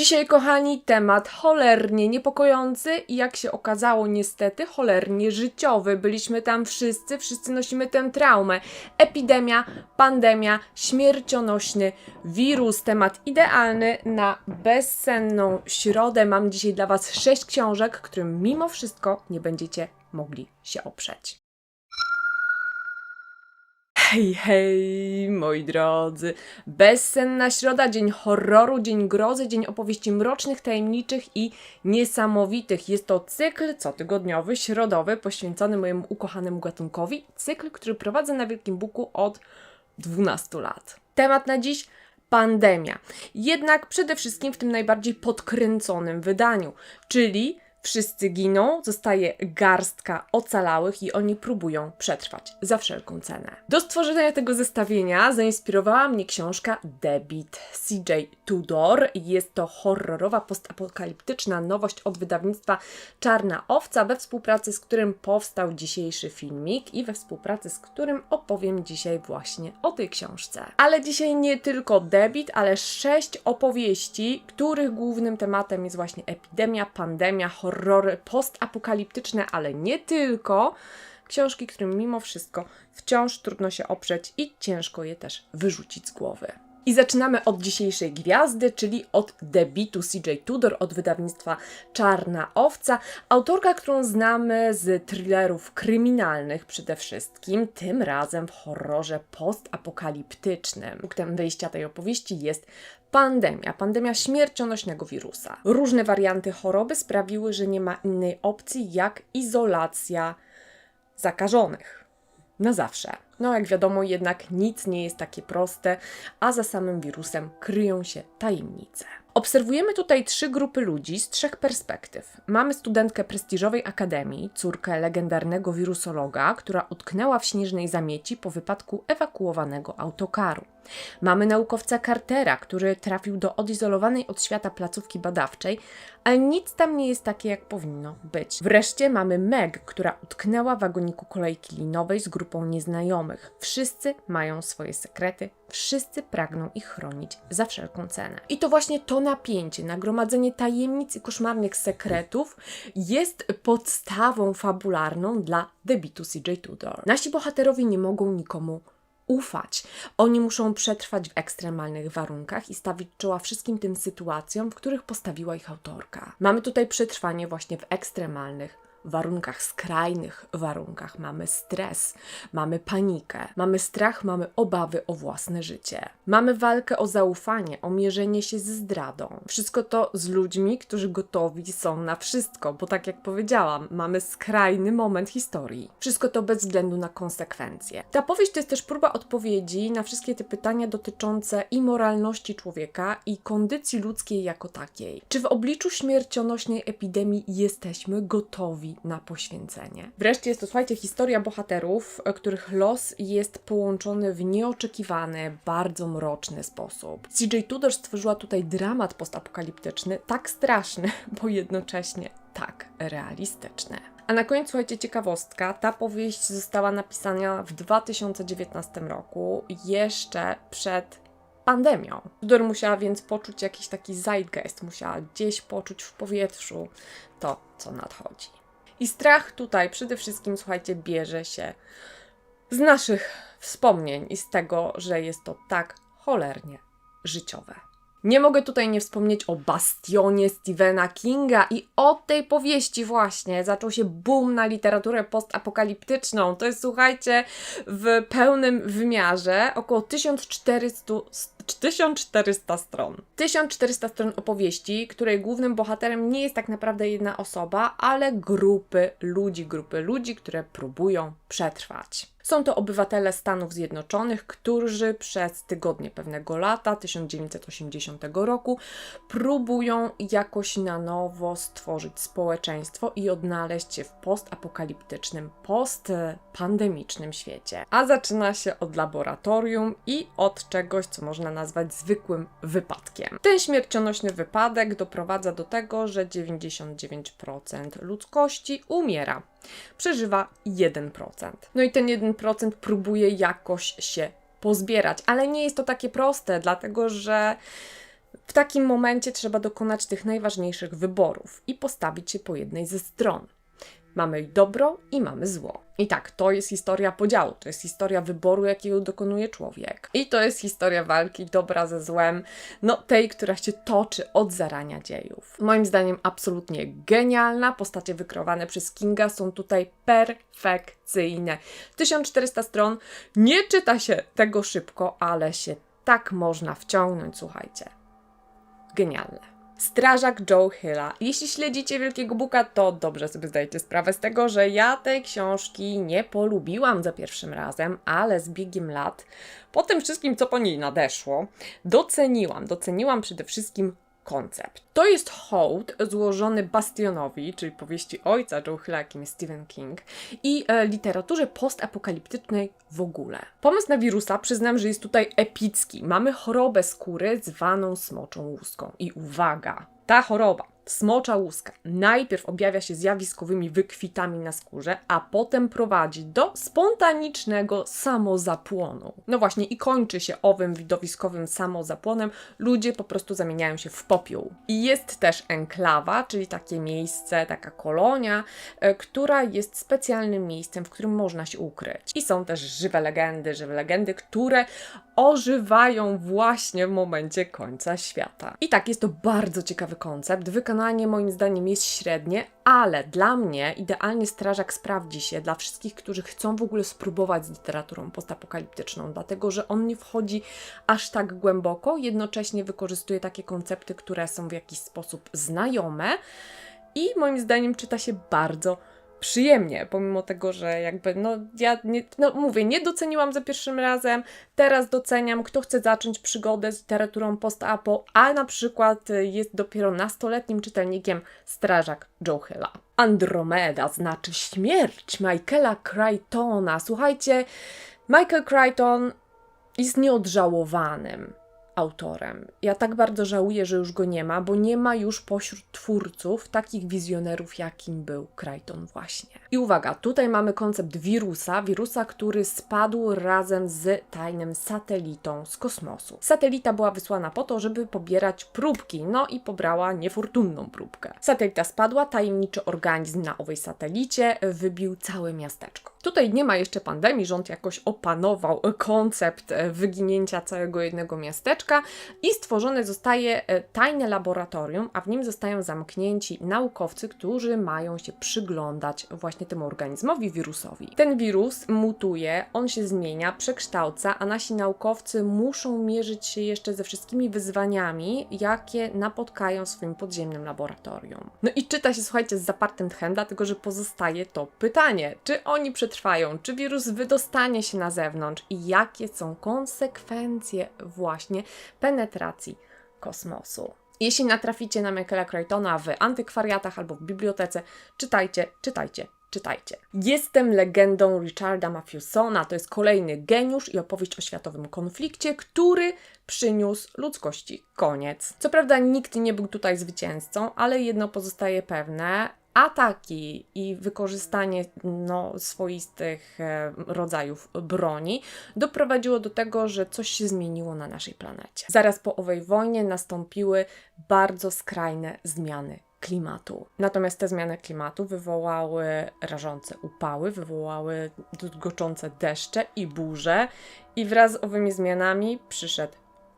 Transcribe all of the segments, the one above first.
Dzisiaj, kochani, temat cholernie niepokojący i jak się okazało, niestety cholernie życiowy. Byliśmy tam wszyscy, wszyscy nosimy tę traumę. Epidemia, pandemia, śmiercionośny wirus. Temat idealny na bezsenną środę. Mam dzisiaj dla Was sześć książek, którym mimo wszystko nie będziecie mogli się oprzeć. Hej, hej, moi drodzy. Bezsenna środa, dzień horroru, dzień grozy, dzień opowieści mrocznych, tajemniczych i niesamowitych. Jest to cykl cotygodniowy, środowy, poświęcony mojemu ukochanemu gatunkowi. Cykl, który prowadzę na Wielkim Buku od 12 lat. Temat na dziś pandemia. Jednak przede wszystkim w tym najbardziej podkręconym wydaniu, czyli Wszyscy giną, zostaje garstka ocalałych i oni próbują przetrwać za wszelką cenę. Do stworzenia tego zestawienia zainspirowała mnie książka Debit CJ Tudor. Jest to horrorowa, postapokaliptyczna nowość od wydawnictwa Czarna Owca, we współpracy z którym powstał dzisiejszy filmik i we współpracy z którym opowiem dzisiaj właśnie o tej książce. Ale dzisiaj nie tylko debit, ale sześć opowieści, których głównym tematem jest właśnie epidemia, pandemia, horror horrory postapokaliptyczne, ale nie tylko. Książki, którym mimo wszystko wciąż trudno się oprzeć i ciężko je też wyrzucić z głowy. I zaczynamy od dzisiejszej gwiazdy, czyli od debitu CJ Tudor od wydawnictwa Czarna Owca. Autorka, którą znamy z thrillerów kryminalnych przede wszystkim, tym razem w horrorze postapokaliptycznym. Punktem wyjścia tej opowieści jest pandemia, pandemia śmiercionośnego wirusa. Różne warianty choroby sprawiły, że nie ma innej opcji jak izolacja zakażonych. Na zawsze. No, jak wiadomo, jednak nic nie jest takie proste, a za samym wirusem kryją się tajemnice. Obserwujemy tutaj trzy grupy ludzi z trzech perspektyw. Mamy studentkę prestiżowej akademii, córkę legendarnego wirusologa, która utknęła w śnieżnej zamieci po wypadku ewakuowanego autokaru. Mamy naukowca Cartera, który trafił do odizolowanej od świata placówki badawczej, ale nic tam nie jest takie, jak powinno być. Wreszcie mamy Meg, która utknęła w wagoniku kolejki linowej z grupą nieznajomych. Wszyscy mają swoje sekrety, wszyscy pragną ich chronić za wszelką cenę. I to właśnie to napięcie, nagromadzenie tajemnic i koszmarnych sekretów jest podstawą fabularną dla debitu CJ Tudor. Nasi bohaterowie nie mogą nikomu ufać. Oni muszą przetrwać w ekstremalnych warunkach i stawić czoła wszystkim tym sytuacjom, w których postawiła ich autorka. Mamy tutaj przetrwanie właśnie w ekstremalnych warunkach, skrajnych warunkach. Mamy stres, mamy panikę, mamy strach, mamy obawy o własne życie. Mamy walkę o zaufanie, o mierzenie się ze zdradą. Wszystko to z ludźmi, którzy gotowi są na wszystko, bo tak jak powiedziałam, mamy skrajny moment historii. Wszystko to bez względu na konsekwencje. Ta powieść to jest też próba odpowiedzi na wszystkie te pytania dotyczące i moralności człowieka i kondycji ludzkiej jako takiej. Czy w obliczu śmiercionośnej epidemii jesteśmy gotowi na poświęcenie. Wreszcie jest to, słuchajcie, historia bohaterów, e, których los jest połączony w nieoczekiwany, bardzo mroczny sposób. CJ Tudor stworzyła tutaj dramat postapokaliptyczny, tak straszny, bo jednocześnie tak realistyczny. A na koniec, słuchajcie, ciekawostka. Ta powieść została napisana w 2019 roku, jeszcze przed pandemią. Tudor musiała więc poczuć jakiś taki zeitgeist, musiała gdzieś poczuć w powietrzu to, co nadchodzi. I strach tutaj przede wszystkim, słuchajcie, bierze się z naszych wspomnień i z tego, że jest to tak cholernie życiowe. Nie mogę tutaj nie wspomnieć o Bastionie Stephena Kinga i od tej powieści właśnie zaczął się boom na literaturę postapokaliptyczną. To jest, słuchajcie, w pełnym wymiarze około 1400 1400 stron. 1400 stron opowieści, której głównym bohaterem nie jest tak naprawdę jedna osoba, ale grupy ludzi, grupy ludzi, które próbują przetrwać. Są to obywatele Stanów Zjednoczonych, którzy przez tygodnie pewnego lata 1980 roku próbują jakoś na nowo stworzyć społeczeństwo i odnaleźć się w postapokaliptycznym, postpandemicznym świecie. A zaczyna się od laboratorium i od czegoś, co można nazwać zwykłym wypadkiem. Ten śmiercionośny wypadek doprowadza do tego, że 99% ludzkości umiera przeżywa 1%. No i ten 1% próbuje jakoś się pozbierać, ale nie jest to takie proste, dlatego że W takim momencie trzeba dokonać tych najważniejszych wyborów i postawić się po jednej ze stron. Mamy dobro i mamy zło. I tak, to jest historia podziału, to jest historia wyboru, jakiego dokonuje człowiek. I to jest historia walki dobra ze złem, no tej, która się toczy od zarania dziejów. Moim zdaniem absolutnie genialna. Postacie wykreowane przez Kinga są tutaj perfekcyjne. 1400 stron, nie czyta się tego szybko, ale się tak można wciągnąć, słuchajcie. Genialne. Strażak Joe Hilla. Jeśli śledzicie Wielkiego Buka, to dobrze sobie zdajecie sprawę z tego, że ja tej książki nie polubiłam za pierwszym razem, ale z biegiem lat, po tym wszystkim, co po niej nadeszło, doceniłam. Doceniłam przede wszystkim koncept. To jest hołd złożony Bastionowi, czyli powieści ojca Joe jakim jest Stephen King, i e, literaturze postapokaliptycznej w ogóle. Pomysł na wirusa przyznam, że jest tutaj epicki. Mamy chorobę skóry zwaną smoczą łuską. I uwaga, ta choroba smocza łuska najpierw objawia się zjawiskowymi wykwitami na skórze, a potem prowadzi do spontanicznego samozapłonu. No właśnie i kończy się owym widowiskowym samozapłonem. Ludzie po prostu zamieniają się w popiół. I jest też enklawa, czyli takie miejsce, taka kolonia, e, która jest specjalnym miejscem, w którym można się ukryć. I są też żywe legendy, żywe legendy, które ożywają właśnie w momencie końca świata. I tak, jest to bardzo ciekawy koncept. Wykonanie moim zdaniem jest średnie, ale dla mnie idealnie Strażak sprawdzi się dla wszystkich, którzy chcą w ogóle spróbować z literaturą postapokaliptyczną, dlatego że on nie wchodzi aż tak głęboko, jednocześnie wykorzystuje takie koncepty, które są w jakiś sposób znajome i moim zdaniem czyta się bardzo przyjemnie, pomimo tego, że jakby, no ja nie, no mówię, nie doceniłam za pierwszym razem, teraz doceniam, kto chce zacząć przygodę z literaturą post-apo, a na przykład jest dopiero nastoletnim czytelnikiem Strażak Joe Hilla. Andromeda znaczy śmierć Michaela Crichtona. Słuchajcie, Michael Crichton jest nieodżałowanym autorem. Ja tak bardzo żałuję, że już go nie ma, bo nie ma już pośród twórców takich wizjonerów, jakim był Crichton właśnie. I uwaga, tutaj mamy koncept wirusa, wirusa, który spadł razem z tajnym satelitą z kosmosu. Satelita była wysłana po to, żeby pobierać próbki, no i pobrała niefortunną próbkę. Satelita spadła, tajemniczy organizm na owej satelicie wybił całe miasteczko. Tutaj nie ma jeszcze pandemii, rząd jakoś opanował koncept wyginięcia całego jednego miasteczka i stworzone zostaje e, tajne laboratorium, a w nim zostają zamknięci naukowcy, którzy mają się przyglądać właśnie temu organizmowi, wirusowi. Ten wirus mutuje, on się zmienia, przekształca, a nasi naukowcy muszą mierzyć się jeszcze ze wszystkimi wyzwaniami, jakie napotkają w swoim podziemnym laboratorium. No i czyta się, słuchajcie, z zapartym tchem, dlatego że pozostaje to pytanie, czy oni przetrwają, czy wirus wydostanie się na zewnątrz i jakie są konsekwencje właśnie penetracji kosmosu. Jeśli natraficie na Michaela Crichtona w antykwariatach albo w bibliotece, czytajcie, czytajcie, czytajcie. Jestem legendą Richarda Mathewsona. To jest kolejny geniusz i opowieść o światowym konflikcie, który przyniósł ludzkości koniec. Co prawda nikt nie był tutaj zwycięzcą, ale jedno pozostaje pewne ataki i wykorzystanie no, swoistych e, rodzajów broni doprowadziło do tego, że coś się zmieniło na naszej planecie. Zaraz po owej wojnie nastąpiły bardzo skrajne zmiany klimatu. Natomiast te zmiany klimatu wywołały rażące upały, wywołały drgoczące deszcze i burze, i wraz z owymi zmianami przyszedł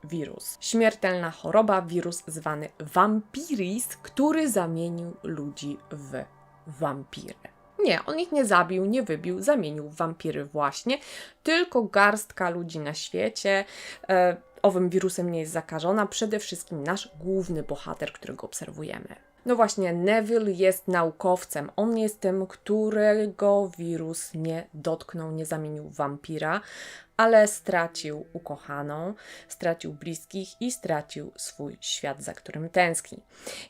wirus. Śmiertelna choroba, wirus zwany vampiris, który zamienił ludzi w wampiry. Nie, on ich nie zabił, nie wybił, zamienił w wampiry właśnie, tylko garstka ludzi na świecie e, owym wirusem nie jest zakażona, przede wszystkim nasz główny bohater, którego obserwujemy. No właśnie, Neville jest naukowcem. On jest tym, którego wirus nie dotknął, nie zamienił w wampira, ale stracił ukochaną, stracił bliskich i stracił swój świat, za którym tęskni.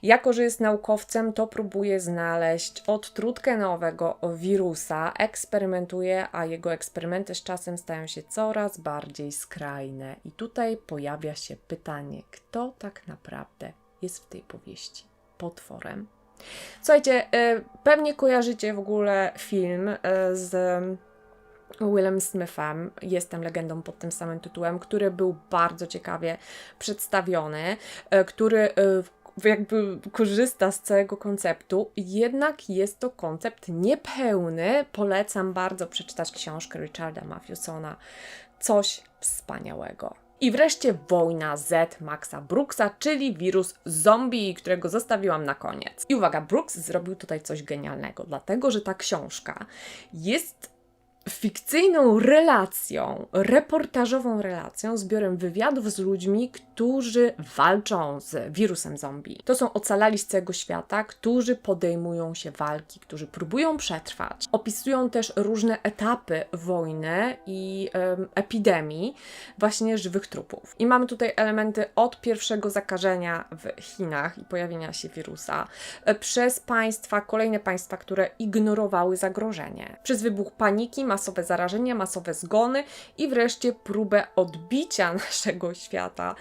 Jako, że jest naukowcem, to próbuje znaleźć odtrutkę nowego wirusa, eksperymentuje, a jego eksperymenty z czasem stają się coraz bardziej skrajne. I tutaj pojawia się pytanie, kto tak naprawdę jest w tej powieści potworem? Słuchajcie, y, pewnie kojarzycie w ogóle film y, z Willem Smithem, Jestem legendą pod tym samym tytułem, który był bardzo ciekawie przedstawiony, e, który e, jakby korzysta z całego konceptu, jednak jest to koncept niepełny. Polecam bardzo przeczytać książkę Richarda Matthewsona. Coś wspaniałego. I wreszcie Wojna Z Maxa Brooksa, czyli wirus zombie, którego zostawiłam na koniec. I uwaga, Brooks zrobił tutaj coś genialnego, dlatego że ta książka jest fikcyjną relacją, reportażową relacją, zbiorem wywiadów z ludźmi, którzy walczą z wirusem zombie. To są ocalali z całego świata, którzy podejmują się walki, którzy próbują przetrwać. Opisują też różne etapy wojny i em, epidemii, właśnie żywych trupów. I mamy tutaj elementy od pierwszego zakażenia w Chinach i pojawienia się wirusa, e, przez państwa, kolejne państwa, które ignorowały zagrożenie, przez wybuch paniki, masowe zarażenia, masowe zgony i wreszcie próbę odbicia naszego świata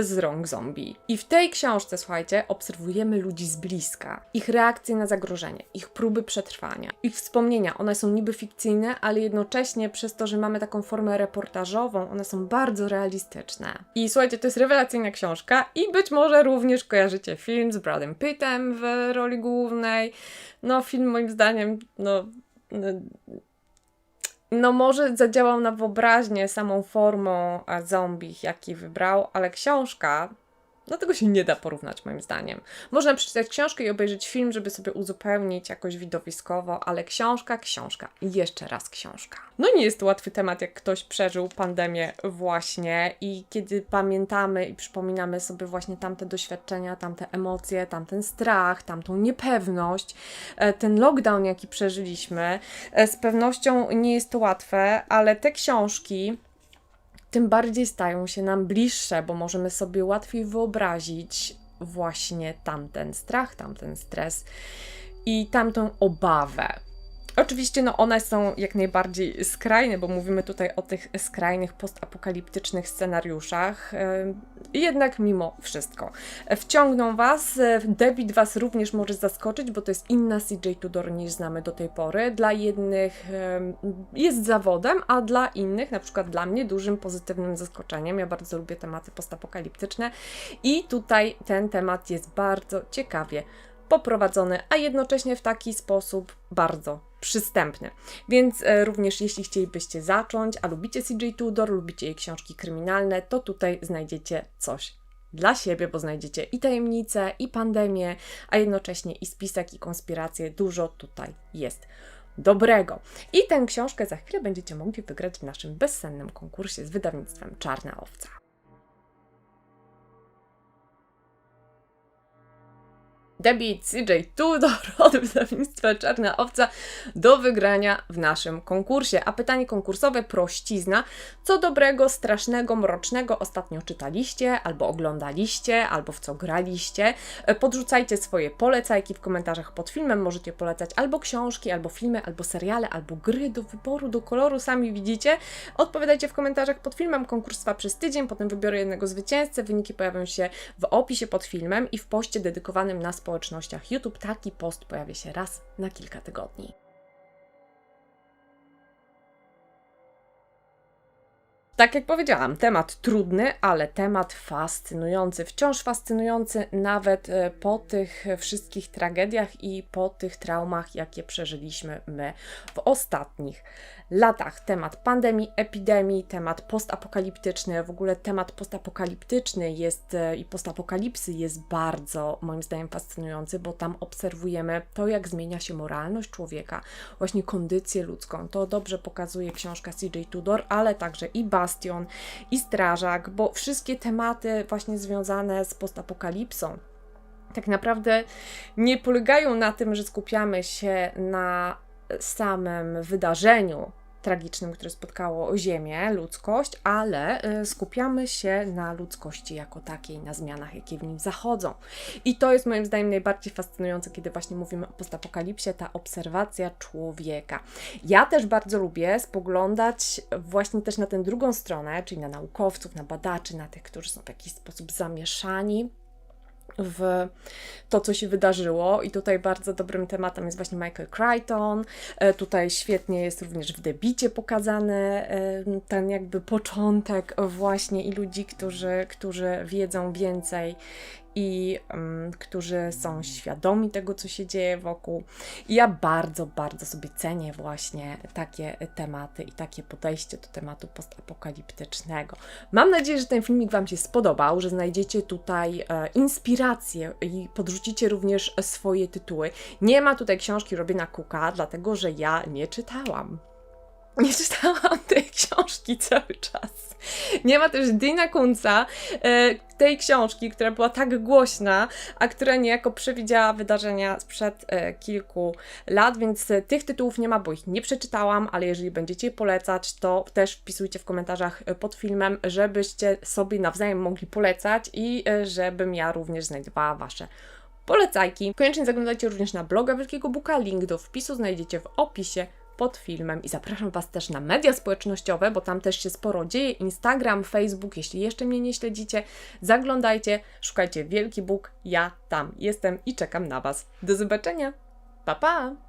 z rąk zombie. I w tej książce, słuchajcie, obserwujemy ludzi z bliska, ich reakcje na zagrożenie, ich próby przetrwania, ich wspomnienia. One są niby fikcyjne, ale jednocześnie przez to, że mamy taką formę reportażową, one są bardzo realistyczne. I słuchajcie, to jest rewelacyjna książka i być może również kojarzycie film z Bradem Pittem w roli głównej. No, film moim zdaniem, no, no może zadziałał na wyobraźnię samą formą zombie, jaki wybrał, ale książka, no tego się nie da porównać moim zdaniem. Można przeczytać książkę i obejrzeć film, żeby sobie uzupełnić jakoś widowiskowo, ale książka, książka i jeszcze raz książka. No nie jest to łatwy temat, jak ktoś przeżył pandemię właśnie i kiedy pamiętamy i przypominamy sobie właśnie tamte doświadczenia, tamte emocje, tamten strach, tamtą niepewność, e, ten lockdown, jaki przeżyliśmy, e, z pewnością nie jest to łatwe, ale te książki tym bardziej stają się nam bliższe, bo możemy sobie łatwiej wyobrazić właśnie tamten strach, tamten stres i tamtą obawę. Oczywiście no one są jak najbardziej skrajne, bo mówimy tutaj o tych skrajnych postapokaliptycznych scenariuszach. Jednak mimo wszystko wciągną Was. Debit Was również może zaskoczyć, bo to jest inna CJ Tudor niż znamy do tej pory. Dla jednych jest zawodem, a dla innych, na przykład dla mnie, dużym pozytywnym zaskoczeniem. Ja bardzo lubię tematy postapokaliptyczne i tutaj ten temat jest bardzo ciekawie poprowadzony, a jednocześnie w taki sposób bardzo przystępny. Więc e, również jeśli chcielibyście zacząć, a lubicie CJ Tudor, lubicie jej książki kryminalne, to tutaj znajdziecie coś dla siebie, bo znajdziecie i tajemnice, i pandemię, a jednocześnie i spisek, i konspiracje. Dużo tutaj jest dobrego. I tę książkę za chwilę będziecie mogli wygrać w naszym bezsennym konkursie z wydawnictwem Czarna Owca. Debbie CJ Tudor od wydawnictwa Czarna Owca do wygrania w naszym konkursie. A pytanie konkursowe prościzna. Co dobrego, strasznego, mrocznego ostatnio czytaliście, albo oglądaliście, albo w co graliście? E, Podrzucajcie swoje polecajki w komentarzach pod filmem. Możecie polecać albo książki, albo filmy, albo seriale, albo gry do wyboru, do koloru. Sami widzicie. Odpowiadajcie w komentarzach pod filmem. Konkurs trwa przez tydzień, potem wybiorę jednego zwycięzcę. Wyniki pojawią się w opisie pod filmem i w poście dedykowanym na społecznościach YouTube taki post pojawia się raz na kilka tygodni. Tak jak powiedziałam, temat trudny, ale temat fascynujący, wciąż fascynujący nawet e, po tych wszystkich tragediach i po tych traumach, jakie przeżyliśmy my w ostatnich latach. Temat pandemii, epidemii, temat postapokaliptyczny, w ogóle temat postapokaliptyczny jest e, i postapokalipsy jest bardzo moim zdaniem fascynujący, bo tam obserwujemy to, jak zmienia się moralność człowieka, właśnie kondycję ludzką. To dobrze pokazuje książka CJ Tudor, ale także i Bastion, i Strażak, bo wszystkie tematy właśnie związane z postapokalipsą tak naprawdę nie polegają na tym, że skupiamy się na samym wydarzeniu tragicznym, które spotkało Ziemię, ludzkość, ale y, skupiamy się na ludzkości jako takiej, na zmianach, jakie w nim zachodzą. I to jest moim zdaniem najbardziej fascynujące, kiedy właśnie mówimy o postapokalipsie, ta obserwacja człowieka. Ja też bardzo lubię spoglądać właśnie też na tę drugą stronę, czyli na naukowców, na badaczy, na tych, którzy są w jakiś sposób zamieszani w to, co się wydarzyło. I tutaj bardzo dobrym tematem jest właśnie Michael Crichton. E, Tutaj świetnie jest również w debicie pokazany ten jakby początek właśnie i ludzi, którzy, którzy wiedzą więcej i mm, którzy są świadomi tego, co się dzieje wokół. I ja bardzo, bardzo sobie cenię właśnie takie tematy i takie podejście do tematu postapokaliptycznego. Mam nadzieję, że ten filmik Wam się spodobał, że znajdziecie tutaj e, inspirację i podrzucicie również swoje tytuły. Nie ma tutaj książki Robiena Cooka, dlatego że ja nie czytałam. Nie czytałam tej książki cały czas. Nie ma też Dina Kunca, e, tej książki, która była tak głośna, a która niejako przewidziała wydarzenia sprzed e, kilku lat, więc e, tych tytułów nie ma, bo ich nie przeczytałam, ale jeżeli będziecie je polecać, to też wpisujcie w komentarzach pod filmem, żebyście sobie nawzajem mogli polecać i żebym ja również znajdowała Wasze polecajki. Koniecznie zaglądajcie również na bloga Wielkiego Buka, link do wpisu znajdziecie w opisie pod filmem i zapraszam Was też na media społecznościowe, bo tam też się sporo dzieje. Instagram, Facebook, jeśli jeszcze mnie nie śledzicie, zaglądajcie, szukajcie Wielki Bóg, ja tam jestem i czekam na Was. Do zobaczenia, pa pa!